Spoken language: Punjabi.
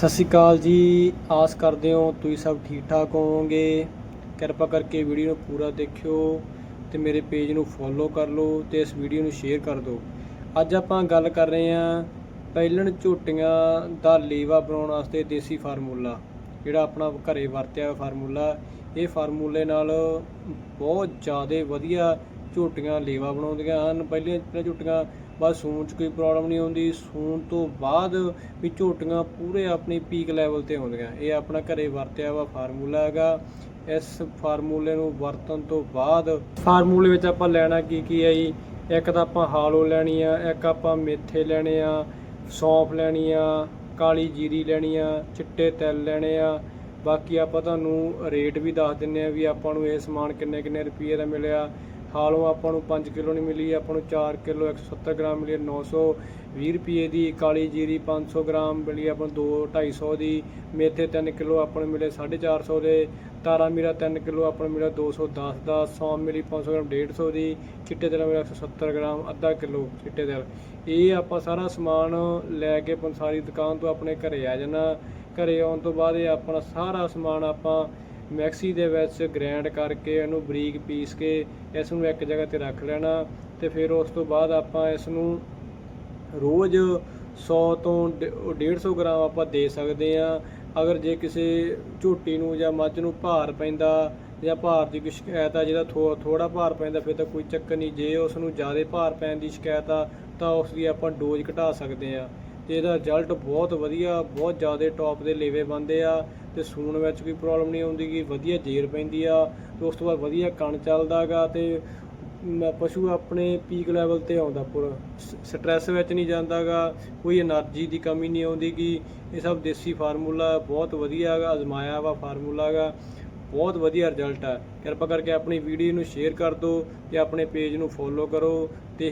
ਸਤਿ ਸ਼੍ਰੀ ਅਕਾਲ ਜੀ। ਆਸ ਕਰਦੇ ਹਾਂ ਤੁਸੀਂ ਸਭ ਠੀਕ ਠਾਕ ਹੋਵੋਗੇ। ਕਿਰਪਾ ਕਰਕੇ ਵੀਡੀਓ ਨੂੰ ਪੂਰਾ ਦੇਖਿਓ ਤੇ ਮੇਰੇ ਪੇਜ ਨੂੰ ਫੋਲੋ ਕਰ ਲਓ ਤੇ ਇਸ ਵੀਡੀਓ ਨੂੰ ਸ਼ੇਅਰ ਕਰ ਦਿਓ। ਅੱਜ ਆਪਾਂ ਗੱਲ ਕਰ ਰਹੇ ਹਾਂ ਪਹਿਲਣ ਝੋਟੀਆਂ ਦਾ ਲੇਵਾ ਬਣਾਉਣ ਵਾਸਤੇ ਦੇਸੀ ਫਾਰਮੂਲਾ, ਜਿਹੜਾ ਆਪਣਾ ਘਰੇ ਵਰਤਿਆ ਹੋਇਆ ਫਾਰਮੂਲਾ। ਇਹ ਫਾਰਮੂਲੇ ਨਾਲ ਬਹੁਤ ਜ਼ਿਆਦਾ ਵਧੀਆ ਝੋਟੀਆਂ, ਲੇਵਾ ਬਣਾਉਂਦੀਆਂ ਹਨ। ਪਹਿਲੀਆਂ ਜਿਹੜੀਆਂ ਝੋਟੀਆਂ, ਬਸ ਸੂਣ 'ਚ ਕੋਈ ਪ੍ਰੋਬਲਮ ਨਹੀਂ ਆਉਂਦੀ ਸੂਣ ਤੋਂ ਬਾਅਦ ਵੀ ਝੋਟੀਆਂ ਪੂਰੇ ਆਪਣੀ ਪੀਕ ਲੈਵਲ ਤੇ ਆਉਂਦੀਆਂ। ਇਹ ਆਪਣਾ ਘਰੇ ਵਰਤਿਆ ਵਾ ਫਾਰਮੂਲਾ ਹੈਗਾ। ਇਸ ਫਾਰਮੂਲੇ ਨੂੰ ਵਰਤਣ ਤੋਂ ਬਾਅਦ ਫਾਰਮੂਲੇ ਵਿੱਚ ਆਪਾਂ ਲੈਣਾ ਕੀ ਕੀ ਹੈ ਜੀ? ਇੱਕ ਤਾਂ ਆਪਾਂ ਹਾਲੋ ਲੈਣੀ ਆ, ਇੱਕ ਆਪਾਂ ਮੇਥੇ ਲੈਣੇ ਆ, ਸੌਂਫ ਲੈਣੀ ਆ, ਕਾਲੀ ਜੀਰੀ ਲੈਣੀ ਆ, ਚਿੱਟੇ ਤਿਲ ਲੈਣੇ ਆ। ਬਾਕੀ ਆਪਾਂ ਤੁਹਾਨੂੰ ਰੇਟ ਵੀ ਦੱਸ ਦਿੰਨੇ ਆ ਵੀ ਆਪਾਂ ਨੂੰ ਇਹ ਸਮਾਨ ਕਿੰਨੇ ਕਿੰਨੇ ਰੁਪਏ ਦਾ ਮਿਲਿਆ। ਹਾਲੋਂ ਆਪਾਂ ਨੂੰ 5 ਕਿਲੋ ਨਹੀਂ ਮਿਲੀ, ਆਪਾਂ ਨੂੰ 4 ਕਿਲੋ 170 ਗ੍ਰਾਮ ਮਿਲੀ 920 ਰੁਪਏ ਦੀ ਕਾਲੀ ਜੀਰੀ 500 ਗ੍ਰਾਮ ਮਿਲੀ ਆਪਾਂ ਨੂੰ 2 250 ਦੀ ਮੇਥੇ 3 ਕਿਲੋ ਆਪਾਂ ਨੂੰ ਮਿਲੇ 450 ਦੇ ਤਾਰਾ ਮੀਰਾ 3 ਕਿਲੋ ਆਪਾਂ ਨੂੰ ਮਿਲਿਆ 210 ਦਾ ਸੌਂਫ ਮਿਲੀ 500 ਗ੍ਰਾਮ 150 ਦੀ, ਚਿੱਟੇ ਦਿਲ ਮਿਲਿਆ 170 ਗ੍ਰਾਮ, ਅੱਧਾ ਕਿਲੋ ਚਿੱਟੇ ਦਿਲ ਇਹ ਆਪਾਂ ਸਾਰਾ ਸਮਾਨ ਲੈ ਕੇ ਪੰਸਾਰੀ ਦੁਕਾਨ ਤੋਂ ਆਪਣੇ ਘਰੇ ਆ ਜਾਣਾ। ਘਰੇ ਆਉਣ ਤੋਂ ਬਾਅਦ ਇਹ ਆਪਣਾ ਸਾਰਾ ਸਮਾਨ ਆਪਾਂ ਮਿਕਸੀ ਦੇ ਵਿੱਚ ਗ੍ਰੈਂਡ ਕਰਕੇ ਇਹਨੂੰ ਬਰੀਕ ਪੀਸ ਕੇ ਇਸ ਨੂੰ ਇੱਕ ਜਗ੍ਹਾ ਤੇ ਰੱਖ ਲੈਣਾ ਤੇ ਫਿਰ ਉਸ ਤੋਂ ਬਾਅਦ ਆਪਾਂ ਇਸ ਨੂੰ ਰੋਜ਼ 100 ਤੋਂ ਡੇ- 150 ਗ੍ਰਾਮ ਆਪਾਂ ਦੇ ਸਕਦੇ ਆ ਅਗਰ ਜੇ ਕਿਸੇ ਝੋਟੀ ਨੂੰ ਜਾਂ ਮੱਝ ਨੂੰ ਭਾਰ ਪੈਂਦਾ ਜਾਂ ਭਾਰ ਦੀ ਕੋਈ ਸ਼ਿਕਾਇਤ ਆ, ਜਿਹਦਾ ਥੋੜਾ ਭਾਰ ਪੈਂਦਾ, ਫਿਰ ਤਾਂ ਕੋਈ ਚੱਕਰ ਨਹੀਂ। ਜੇ ਉਸ ਨੂੰ ਜ਼ਿਆਦਾ ਭਾਰ ਪੈਣ ਦੀ ਸ਼ਿਕਾਇਤ ਆ, ਤਾਂ ਉਸ ਦੀ ਆਪਾਂ ਡੋਜ਼ ਘਟਾ ਸਕਦੇ ਆ ਤੇ ਇਹਦਾ ਰਿਜ਼ਲਟ ਬਹੁਤ ਵਧੀਆ, ਬਹੁਤ ਜ਼ਿਆਦਾ ਟੌਪ ਦੇ ਲੇਵੇ ਬੰਦੇ ਆ ਤੇ ਸੂਣ ਵਿੱਚ ਕੋਈ ਪ੍ਰੋਬਲਮ ਨਹੀਂ ਆਉਂਦੀ ਕਿ ਵਧੀਆ ਜੇਰ ਪੈਂਦੀ ਆ ਤੇ ਉਸ ਤੋਂ ਬਾਅਦ ਵਧੀਆ ਕਣ ਚੱਲਦਾਗਾ ਤੇ ਪਸ਼ੂ ਆਪਣੇ ਪੀਕ ਲੈਵਲ ਤੇ ਆਉਂਦਾ ਪੂਰਾ ਸਟ੍ਰੈਸ ਵਿੱਚ ਨਹੀਂ ਜਾਂਦਾਗਾ ਕੋਈ એનર્ਜੀ ਦੀ ਕਮੀ ਨਹੀਂ ਆਉਂਦੀ ਕਿ ਇਹ ਸਭ ਦੇਸੀ ਫਾਰਮੂਲਾ ਬਹੁਤ ਵਧੀਆ ਹੈਗਾ ਅਜ਼ਮਾਇਆ ਵਾ ਫਾਰਮੂਲਾ ਹੈਗਾ ਬਹੁਤ ਵਧੀਆ ਰਿਜ਼ਲਟ ਆ। ਕਿਰਪਾ ਕਰਕੇ ਆਪਣੀ ਵੀਡੀਓ ਨੂੰ ਸ਼ੇਅਰ ਕਰ ਦਿਓ ਤੇ ਆਪਣੇ ਪੇਜ ਨੂੰ ਫੋਲੋ ਕਰੋ ਤੇ